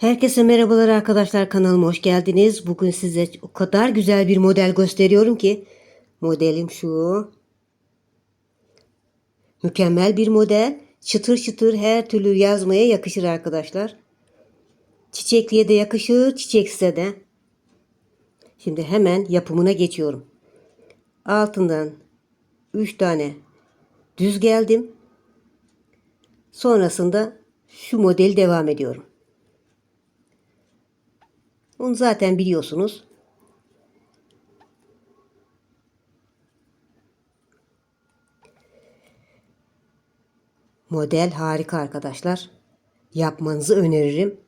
Herkese merhabalar arkadaşlar kanalıma hoş geldiniz. Bugün size o kadar güzel bir model gösteriyorum ki modelim şu. Mükemmel bir model. Çıtır çıtır her türlü yazmaya yakışır arkadaşlar. Çiçekliye de yakışır, çiçeksize de. Şimdi hemen yapımına geçiyorum. Altından 3 tane düz geldim. Sonrasında şu modeli devam ediyorum. Onu zaten biliyorsunuz. Model harika arkadaşlar. Yapmanızı öneririm.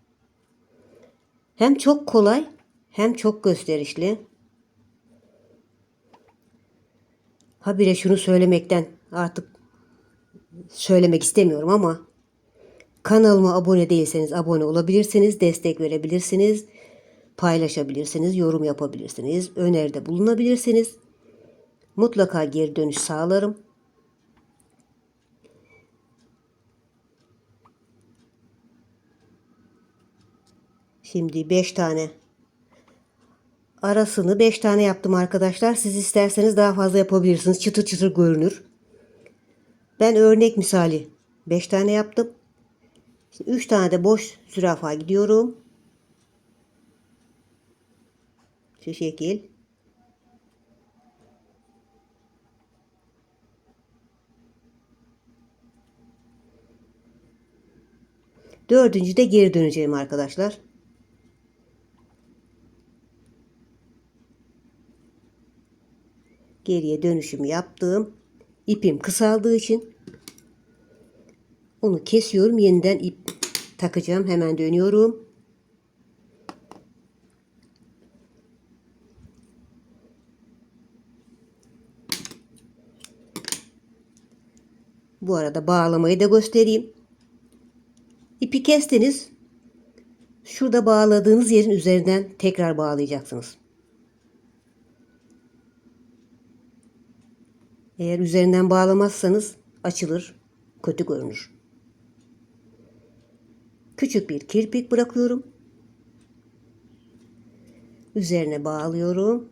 Hem çok kolay hem çok gösterişli. Habire şunu söylemekten artık söylemek istemiyorum ama kanalıma abone değilseniz abone olabilirsiniz, destek verebilirsiniz paylaşabilirsiniz, yorum yapabilirsiniz, öneride bulunabilirsiniz. Mutlaka geri dönüş sağlarım. Şimdi 5 tane arasını 5 tane yaptım arkadaşlar. Siz isterseniz daha fazla yapabilirsiniz. Çıtır çıtır görünür. Ben örnek misali 5 tane yaptım. 3 tane de boş zürafa gidiyorum. Şu şekil. Dördüncü de geri döneceğim arkadaşlar. Geriye dönüşüm yaptım. İpim kısaldığı için onu kesiyorum. Yeniden ip takacağım. Hemen dönüyorum. Bu arada bağlamayı da göstereyim. İpi kestiniz. Şurada bağladığınız yerin üzerinden tekrar bağlayacaksınız. Eğer üzerinden bağlamazsanız açılır, kötü görünür. Küçük bir kirpik bırakıyorum. Üzerine bağlıyorum.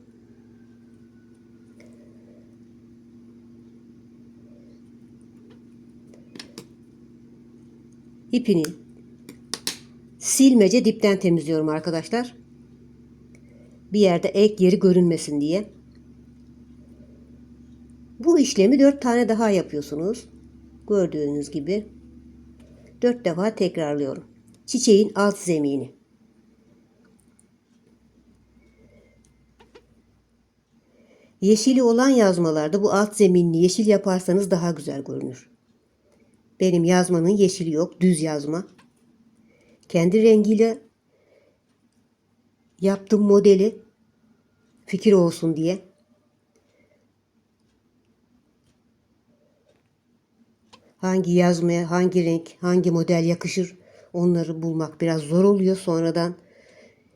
İpini silmece dipten temizliyorum arkadaşlar. Bir yerde ek yeri görünmesin diye. Bu işlemi dört tane daha yapıyorsunuz. Gördüğünüz gibi. Dört defa tekrarlıyorum. Çiçeğin alt zemini. Yeşili olan yazmalarda bu alt zeminini yeşil yaparsanız daha güzel görünür. Benim yazmanın yeşili yok. Düz yazma. Kendi rengiyle yaptım modeli fikir olsun diye. Hangi yazmaya, hangi renk, hangi model yakışır onları bulmak biraz zor oluyor. Sonradan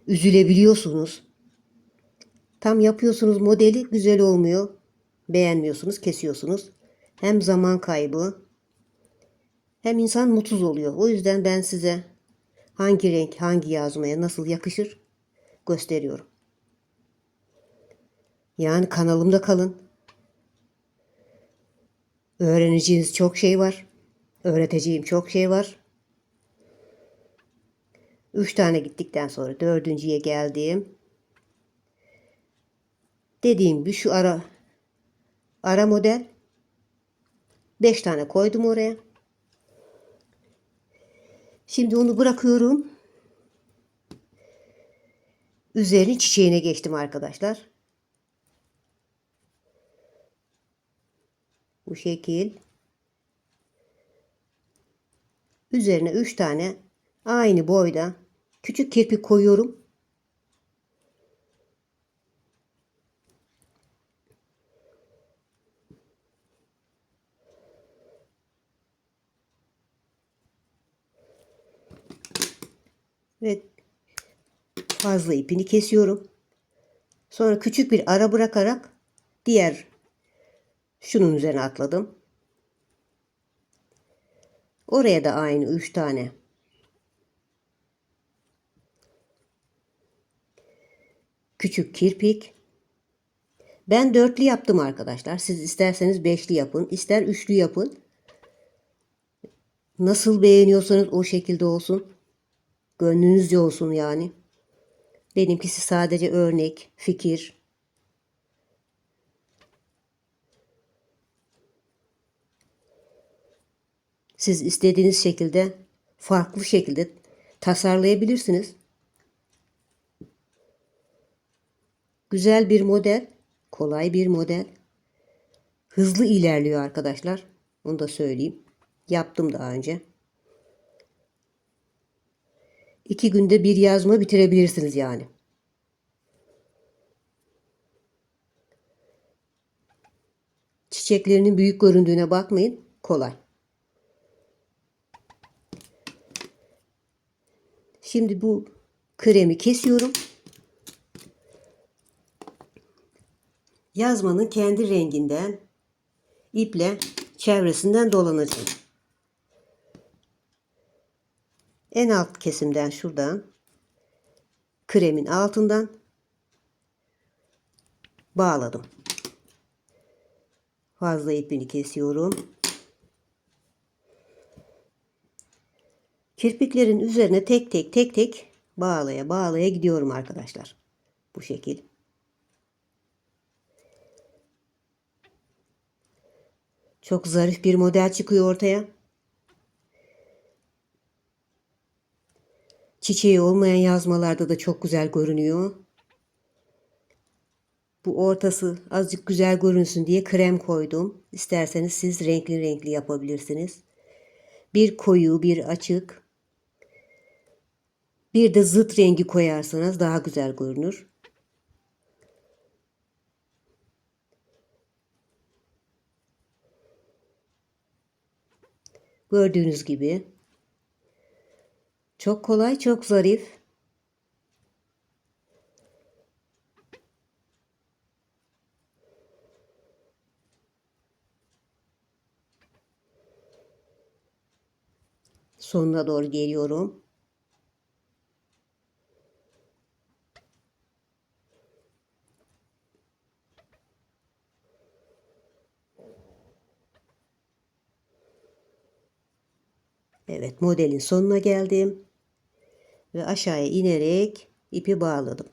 üzülebiliyorsunuz. Tam yapıyorsunuz modeli güzel olmuyor. Beğenmiyorsunuz, kesiyorsunuz. Hem zaman kaybı hem insan mutsuz oluyor. O yüzden ben size hangi renk, hangi yazmaya nasıl yakışır gösteriyorum. Yani kanalımda kalın. Öğreneceğiniz çok şey var. Öğreteceğim çok şey var. Üç tane gittikten sonra dördüncüye geldim. Dediğim gibi şu ara ara model. Beş tane koydum oraya. Şimdi onu bırakıyorum. Üzerini çiçeğine geçtim arkadaşlar. Bu şekil. Üzerine 3 tane aynı boyda küçük kirpik koyuyorum. Ve fazla ipini kesiyorum. Sonra küçük bir ara bırakarak diğer şunun üzerine atladım. Oraya da aynı 3 tane küçük kirpik. Ben dörtlü yaptım arkadaşlar. Siz isterseniz beşli yapın, ister üçlü yapın. Nasıl beğeniyorsanız o şekilde olsun. Gönlünüzce olsun yani. Benimkisi sadece örnek, fikir. Siz istediğiniz şekilde, farklı şekilde tasarlayabilirsiniz. Güzel bir model, kolay bir model. Hızlı ilerliyor arkadaşlar. Onu da söyleyeyim. Yaptım daha önce. İki günde bir yazma bitirebilirsiniz yani. Çiçeklerinin büyük göründüğüne bakmayın. Kolay. Şimdi bu kremi kesiyorum. Yazmanın kendi renginden iple çevresinden dolanacağım. En alt kesimden şuradan kremin altından bağladım. Fazla ipini kesiyorum. Kirpiklerin üzerine tek tek tek tek bağlaya bağlaya gidiyorum arkadaşlar. Bu şekil. Çok zarif bir model çıkıyor ortaya. Çiçeği olmayan yazmalarda da çok güzel görünüyor. Bu ortası azıcık güzel görünsün diye krem koydum. İsterseniz siz renkli renkli yapabilirsiniz. Bir koyu, bir açık. Bir de zıt rengi koyarsanız daha güzel görünür. Gördüğünüz gibi çok kolay, çok zarif. Sonuna doğru geliyorum. Evet modelin sonuna geldim. Ve aşağıya inerek ipi bağladım.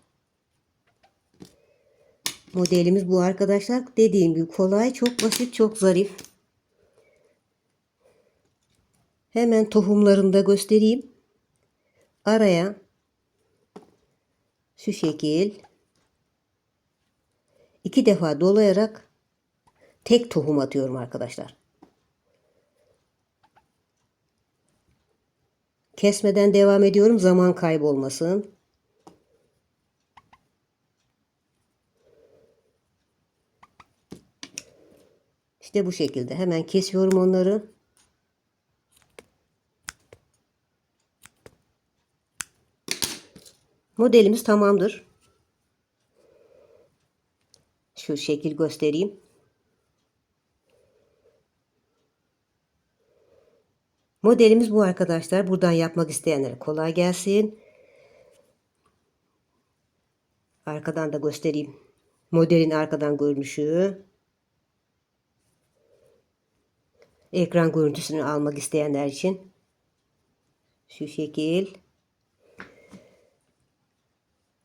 Modelimiz bu arkadaşlar. Dediğim gibi kolay, çok basit, çok zarif. Hemen tohumlarını da göstereyim. Araya şu şekil iki defa dolayarak tek tohum atıyorum arkadaşlar. Kesmeden devam ediyorum zaman kaybolmasın. İşte bu şekilde hemen kesiyorum onları. Modelimiz tamamdır. Şu şekil göstereyim. Modelimiz bu arkadaşlar. Buradan yapmak isteyenlere kolay gelsin. Arkadan da göstereyim. Modelin arkadan görünüşü. Ekran görüntüsünü almak isteyenler için. Şu şekil.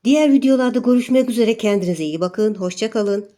Diğer videolarda görüşmek üzere. Kendinize iyi bakın. Hoşçakalın.